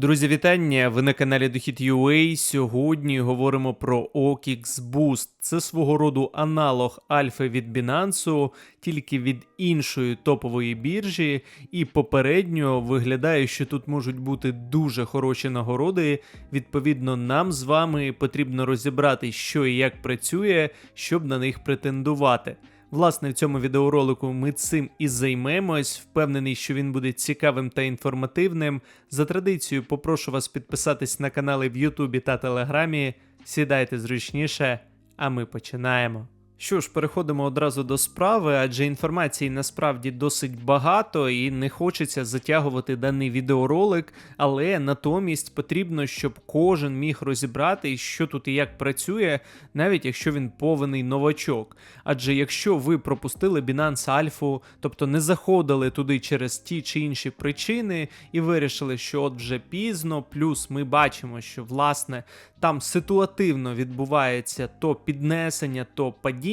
Друзі, вітання! Ви на каналі Дохід.ua. Сьогодні говоримо про OKX Boost. Це свого роду аналог альфи від Binance, тільки від іншої топової біржі. І попередньо виглядає, що тут можуть бути дуже хороші нагороди. Відповідно, нам з вами потрібно розібрати, що і як працює, щоб на них претендувати. Власне, в цьому відеоролику ми цим і займемось. Впевнений, що він буде цікавим та інформативним. За традицією, попрошу вас підписатись на канали в Ютубі та Телеграмі. Сідайте зручніше, а ми починаємо. Що ж, переходимо одразу до справи, адже інформації насправді досить багато і не хочеться затягувати даний відеоролик, але натомість потрібно, щоб кожен міг розібрати, що тут і як працює, навіть якщо він повний новачок. Адже якщо ви пропустили Binance Альфу, тобто не заходили туди через ті чи інші причини, і вирішили, що от вже пізно, плюс ми бачимо, що власне там ситуативно відбувається то піднесення, то падіння,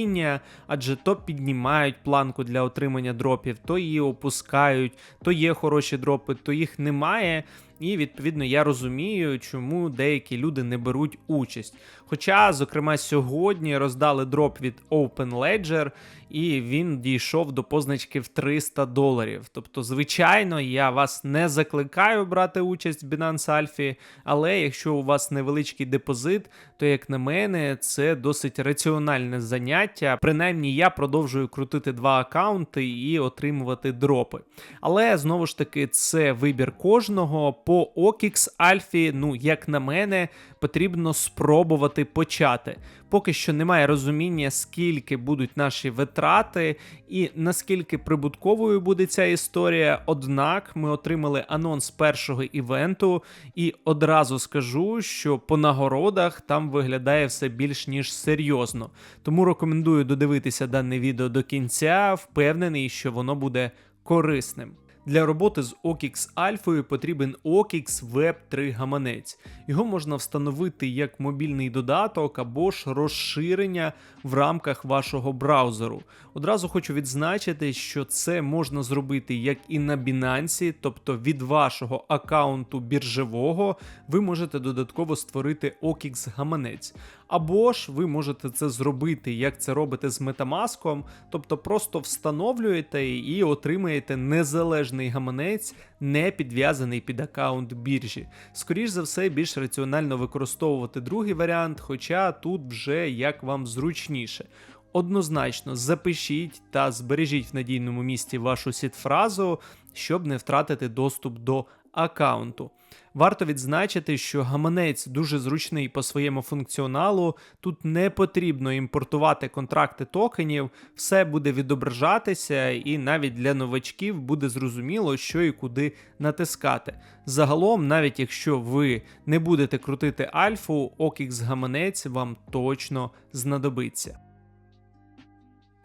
адже то піднімають планку для отримання дропів, то її опускають, то є хороші дропи, то їх немає. І відповідно я розумію, чому деякі люди не беруть участь. Хоча, зокрема, сьогодні роздали дроп від Open Ledger, і він дійшов до позначки в 300 доларів. Тобто, звичайно, я вас не закликаю брати участь в Binance Alpha, але якщо у вас невеличкий депозит, то як на мене, це досить раціональне заняття. Принаймні, я продовжую крутити два аккаунти і отримувати дропи. Але знову ж таки, це вибір кожного. По OKX Альфі, ну як на мене, потрібно спробувати почати. Поки що немає розуміння, скільки будуть наші витрати і наскільки прибутковою буде ця історія. Однак ми отримали анонс першого івенту, і одразу скажу, що по нагородах там виглядає все більш ніж серйозно. Тому рекомендую додивитися дане відео до кінця, впевнений, що воно буде корисним. Для роботи з OKX Альфою потрібен OKX Web 3 гаманець. Його можна встановити як мобільний додаток або ж розширення в рамках вашого браузеру. Одразу хочу відзначити, що це можна зробити як і на Binance, тобто від вашого аккаунту біржевого ви можете додатково створити OKX гаманець. Або ж ви можете це зробити, як це робите з Metamask, тобто просто встановлюєте і отримаєте незалежний гаманець, не підв'язаний під аккаунт біржі. Скоріше за все, більш раціонально використовувати другий варіант, хоча тут вже як вам зручніше. Однозначно запишіть та збережіть в надійному місці вашу сітфразу, щоб не втратити доступ до аккаунту. Варто відзначити, що гаманець дуже зручний по своєму функціоналу. Тут не потрібно імпортувати контракти токенів, все буде відображатися, і навіть для новачків буде зрозуміло, що і куди натискати. Загалом, навіть якщо ви не будете крутити альфу, OKX гаманець вам точно знадобиться.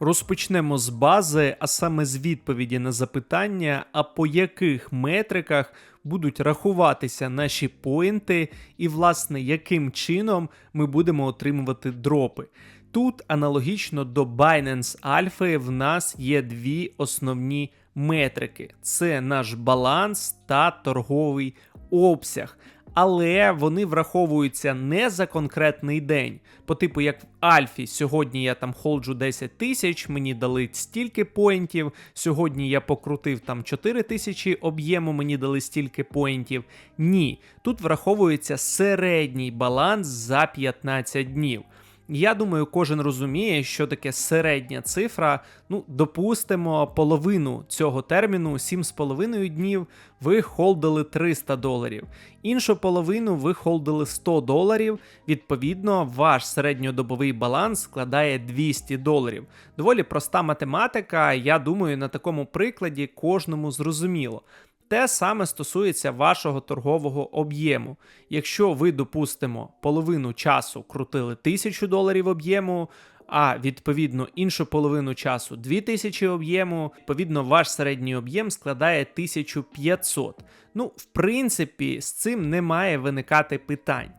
Розпочнемо з бази, а саме з відповіді на запитання, а по яких метриках будуть рахуватися наші поінти, і, власне, яким чином ми будемо отримувати дропи. Тут аналогічно до Binance Alpha в нас є дві основні метрики: це наш баланс та торговий обсяг але вони враховуються не за конкретний день. По типу, як в Альфі, сьогодні я там холджу 10 тисяч, мені дали стільки поінтів. Сьогодні я покрутив там 4 тисячі об'єму, мені дали стільки поінтів. Ні, тут враховується середній баланс за 15 днів. Я думаю, кожен розуміє, що таке середня цифра. Ну, допустимо, половину цього терміну, 7,5 днів, ви холдили 300 доларів. Іншу половину ви холдили 100 доларів. Відповідно, ваш середньодобовий баланс складає 200 доларів. Доволі проста математика. Я думаю, на такому прикладі кожному зрозуміло. Те саме стосується вашого торгового об'єму. Якщо ви, допустимо, половину часу крутили 1000 доларів об'єму, а відповідно іншу половину часу 2000 об'єму, відповідно, ваш середній об'єм складає 1500. Ну, в принципі, з цим не має виникати питань.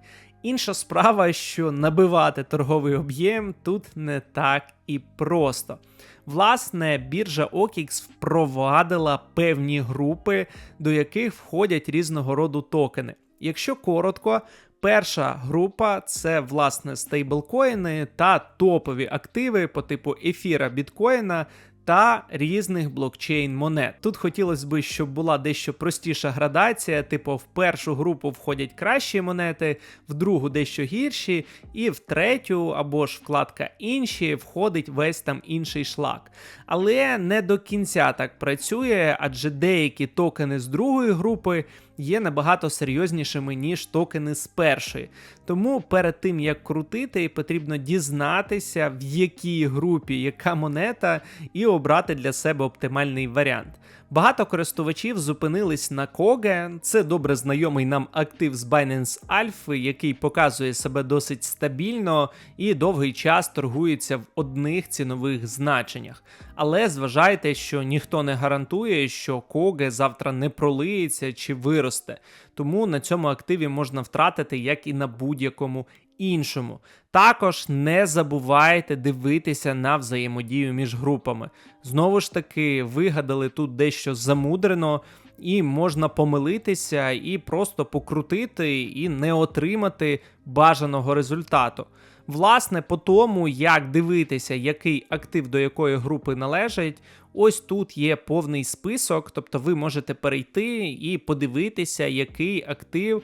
Інша справа, що набивати торговий об'єм тут не так і просто. Власне, біржа OKX впровадила певні групи, до яких входять різного роду токени. Якщо коротко, перша група це власне стейблкоїни та топові активи по типу ефіра біткоїна. Та різних блокчейн монет. Тут хотілося б, щоб була дещо простіша градація, типу в першу групу входять кращі монети, в другу дещо гірші, і в третю або ж вкладка інші входить весь там інший шлак. Але не до кінця так працює, адже деякі токени з другої групи є набагато серйознішими, ніж токени з першої. Тому перед тим як крутити, потрібно дізнатися, в якій групі яка монета, і обрати для себе оптимальний варіант. Багато користувачів зупинились на Коге. Це добре знайомий нам актив з Binance Alpha, який показує себе досить стабільно і довгий час торгується в одних цінових значеннях. Але зважайте, що ніхто не гарантує, що Коге завтра не пролиється чи виросте. Тому на цьому активі можна втратити, як і на будь-якому іншому. Також не забувайте дивитися на взаємодію між групами. Знову ж таки, вигадали тут дещо замудрено. І можна помилитися і просто покрутити і не отримати бажаного результату. Власне, по тому, як дивитися, який актив до якої групи належить, ось тут є повний список, тобто ви можете перейти і подивитися, який актив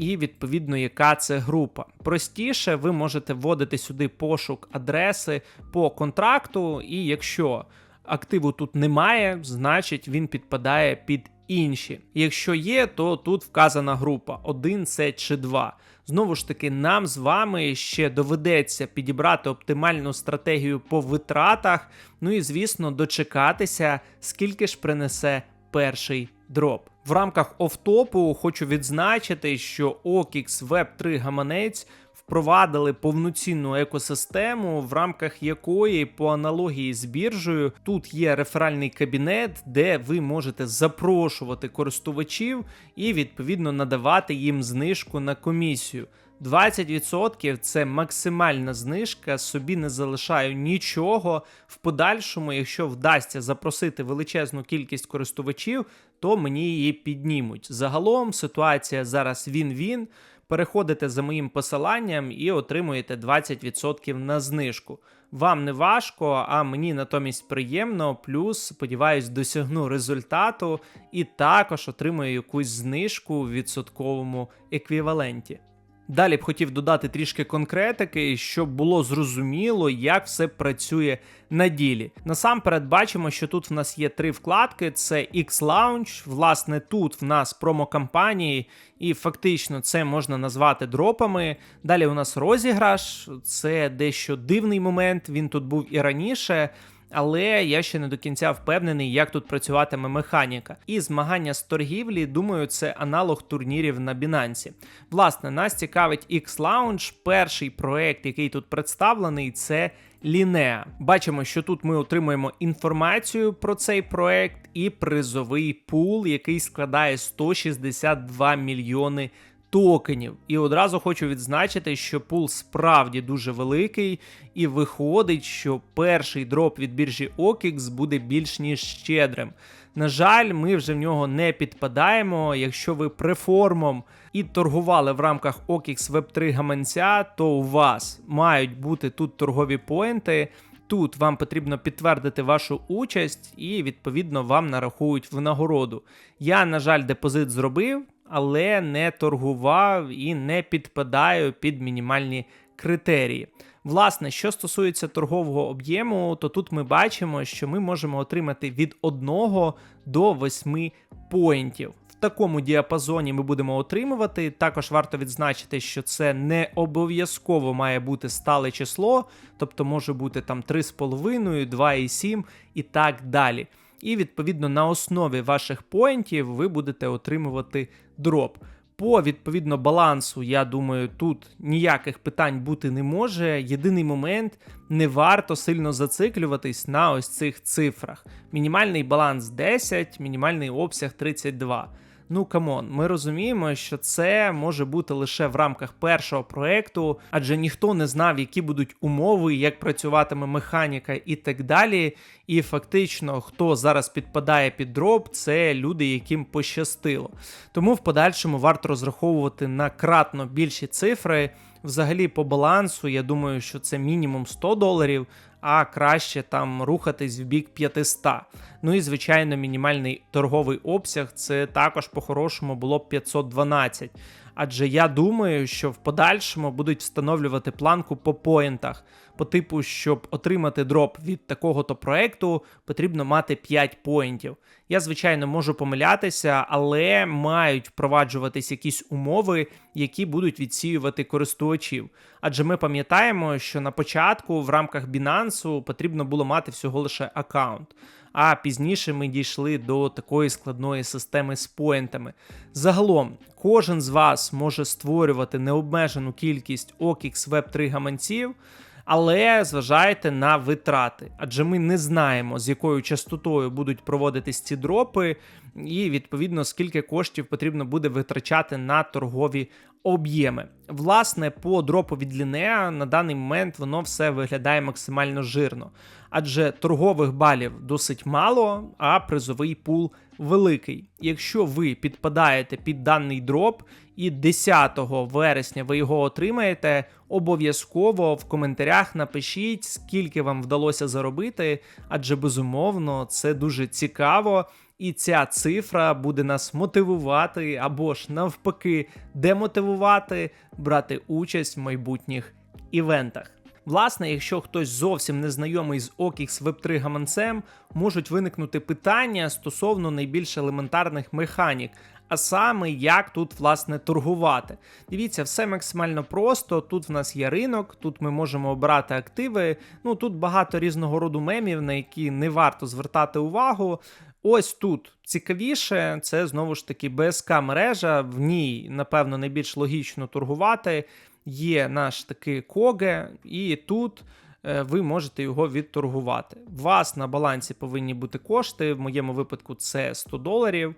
і відповідно, яка це група. Простіше, ви можете вводити сюди пошук адреси по контракту, і якщо активу тут немає, значить він підпадає під інші. Якщо є, то тут вказана група 1, це чи 2. Знову ж таки, нам з вами ще доведеться підібрати оптимальну стратегію по витратах. Ну і звісно, дочекатися, скільки ж принесе перший дроп. В рамках офтопу хочу відзначити, що OKX Web 3 гаманець впровадили повноцінну екосистему, в рамках якої, по аналогії з біржею, тут є реферальний кабінет, де ви можете запрошувати користувачів і відповідно надавати їм знижку на комісію. 20% це максимальна знижка, собі не залишаю нічого. В подальшому, якщо вдасться запросити величезну кількість користувачів, то мені її піднімуть. Загалом ситуація зараз він-він. Переходите за моїм посиланням і отримуєте 20% на знижку. Вам не важко, а мені натомість приємно. Плюс, сподіваюсь, досягну результату і також отримую якусь знижку в відсотковому еквіваленті. Далі б хотів додати трішки конкретики, щоб було зрозуміло, як все працює на ділі. Насамперед бачимо, що тут в нас є три вкладки: це X-Launch, власне, тут в нас промо-кампанії, і фактично це можна назвати дропами. Далі у нас розіграш, це дещо дивний момент, він тут був і раніше але я ще не до кінця впевнений, як тут працюватиме механіка. І змагання з торгівлі, думаю, це аналог турнірів на Binance. Власне, нас цікавить X-Lounge, перший проект, який тут представлений, це Лінеа. Бачимо, що тут ми отримуємо інформацію про цей проект і призовий пул, який складає 162 мільйони токенів. І одразу хочу відзначити, що пул справді дуже великий, і виходить, що перший дроп від біржі OKX буде більш ніж щедрим. На жаль, ми вже в нього не підпадаємо. Якщо ви преформом і торгували в рамках OKX Web 3 гаманця, то у вас мають бути тут торгові поінти. Тут вам потрібно підтвердити вашу участь, і відповідно вам нарахують в нагороду. Я, на жаль, депозит зробив але не торгував і не підпадаю під мінімальні критерії. Власне, що стосується торгового об'єму, то тут ми бачимо, що ми можемо отримати від 1 до 8 поінтів. В такому діапазоні ми будемо отримувати. Також варто відзначити, що це не обов'язково має бути стале число, тобто може бути там 3,5, 2,7 і так далі і відповідно на основі ваших поінтів ви будете отримувати дроп. По відповідно балансу, я думаю, тут ніяких питань бути не може. Єдиний момент не варто сильно зациклюватись на ось цих цифрах. Мінімальний баланс 10, мінімальний обсяг 32. Ну камон, ми розуміємо, що це може бути лише в рамках першого проекту, адже ніхто не знав, які будуть умови, як працюватиме механіка і так далі. І фактично, хто зараз підпадає під дроп, це люди, яким пощастило. Тому в подальшому варто розраховувати на кратно більші цифри. Взагалі, по балансу, я думаю, що це мінімум 100 доларів, а краще там рухатись в бік 500. Ну і звичайно, мінімальний торговий обсяг це також по-хорошому було б 512. Адже я думаю, що в подальшому будуть встановлювати планку по поінтах. По типу, щоб отримати дроп від такого-то проекту, потрібно мати 5 поінтів. Я, звичайно, можу помилятися, але мають впроваджуватись якісь умови, які будуть відсіювати користувачів. Адже ми пам'ятаємо, що на початку в рамках Binance потрібно було мати всього лише аккаунт. А пізніше ми дійшли до такої складної системи з поінтами. Загалом, кожен з вас може створювати необмежену кількість OKX Web 3 гаманців. Але зважайте на витрати, адже ми не знаємо, з якою частотою будуть проводитись ці дропи, і відповідно скільки коштів потрібно буде витрачати на торгові об'єми. Власне, по дропу від Лінеа на даний момент воно все виглядає максимально жирно, адже торгових балів досить мало, а призовий пул великий. Якщо ви підпадаєте під даний дроп і 10 вересня ви його отримаєте, обов'язково в коментарях напишіть, скільки вам вдалося заробити, адже безумовно це дуже цікаво. І ця цифра буде нас мотивувати або ж навпаки демотивувати брати участь в майбутніх івентах. Власне, якщо хтось зовсім не знайомий з OKX Web3 гаманцем, можуть виникнути питання стосовно найбільш елементарних механік, а саме як тут власне торгувати. Дивіться, все максимально просто. Тут в нас є ринок, тут ми можемо обирати активи. Ну тут багато різного роду мемів, на які не варто звертати увагу. Ось тут цікавіше, це знову ж таки БСК мережа, в ній, напевно, найбільш логічно торгувати. Є наш такий коге, і тут е, ви можете його відторгувати. У вас на балансі повинні бути кошти. В моєму випадку це 100 доларів.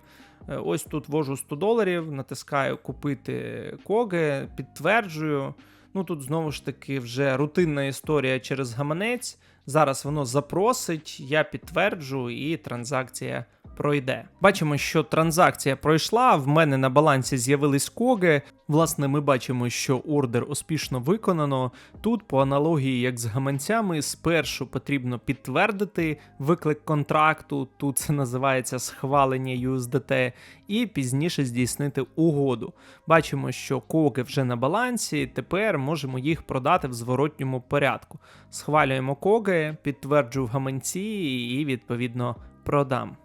Е, ось тут ввожу 100 доларів, натискаю купити коге, підтверджую. Ну тут знову ж таки вже рутинна історія через гаманець. Зараз воно запросить, я підтверджу, і транзакція пройде. Бачимо, що транзакція пройшла. В мене на балансі з'явились коги. Власне, ми бачимо, що ордер успішно виконано. Тут, по аналогії, як з гаманцями, спершу потрібно підтвердити виклик контракту. Тут це називається схвалення USDT, і пізніше здійснити угоду. Бачимо, що коги вже на балансі. Тепер можемо їх продати в зворотньому порядку. Схвалюємо коги, підтверджую в гаманці і відповідно продам.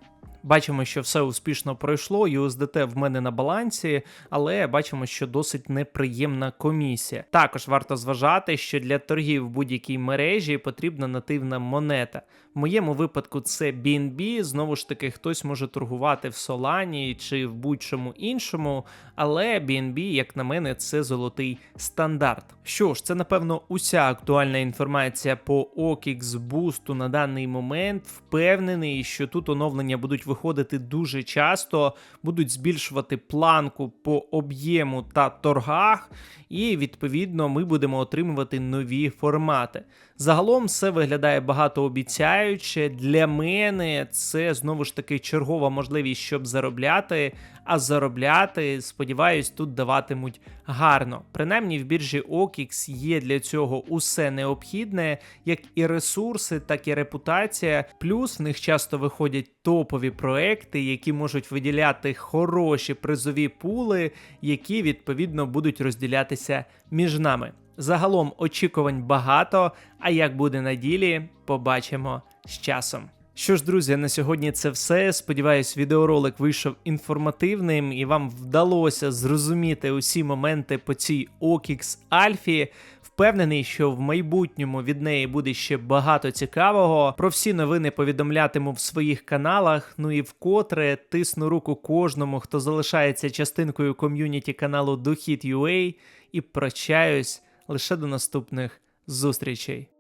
Бачимо, що все успішно пройшло. USDT в мене на балансі, але бачимо, що досить неприємна комісія. Також варто зважати, що для торгів в будь-якій мережі потрібна нативна монета. В моєму випадку це BNB, знову ж таки, хтось може торгувати в Solana чи в будь-чому іншому, але BNB, як на мене, це золотий стандарт. Що ж, це напевно уся актуальна інформація по OKX Boost на даний момент. Впевнений, що тут оновлення будуть виходити дуже часто, будуть збільшувати планку по об'єму та торгах, і відповідно ми будемо отримувати нові формати. Загалом все виглядає багатообіцяюче. Для мене це знову ж таки чергова можливість, щоб заробляти. А заробляти, сподіваюсь, тут даватимуть гарно. Принаймні в біржі OKX є для цього усе необхідне, як і ресурси, так і репутація. Плюс в них часто виходять топові проекти, які можуть виділяти хороші призові пули, які відповідно будуть розділятися між нами. Загалом очікувань багато, а як буде на ділі, побачимо з часом. Що ж, друзі, на сьогодні це все. Сподіваюсь, відеоролик вийшов інформативним і вам вдалося зрозуміти усі моменти по цій OKX Альфі. Впевнений, що в майбутньому від неї буде ще багато цікавого. Про всі новини повідомлятиму в своїх каналах. Ну і вкотре тисну руку кожному, хто залишається частинкою ком'юніті каналу Дохід.ua і прощаюсь лише до наступних зустрічей.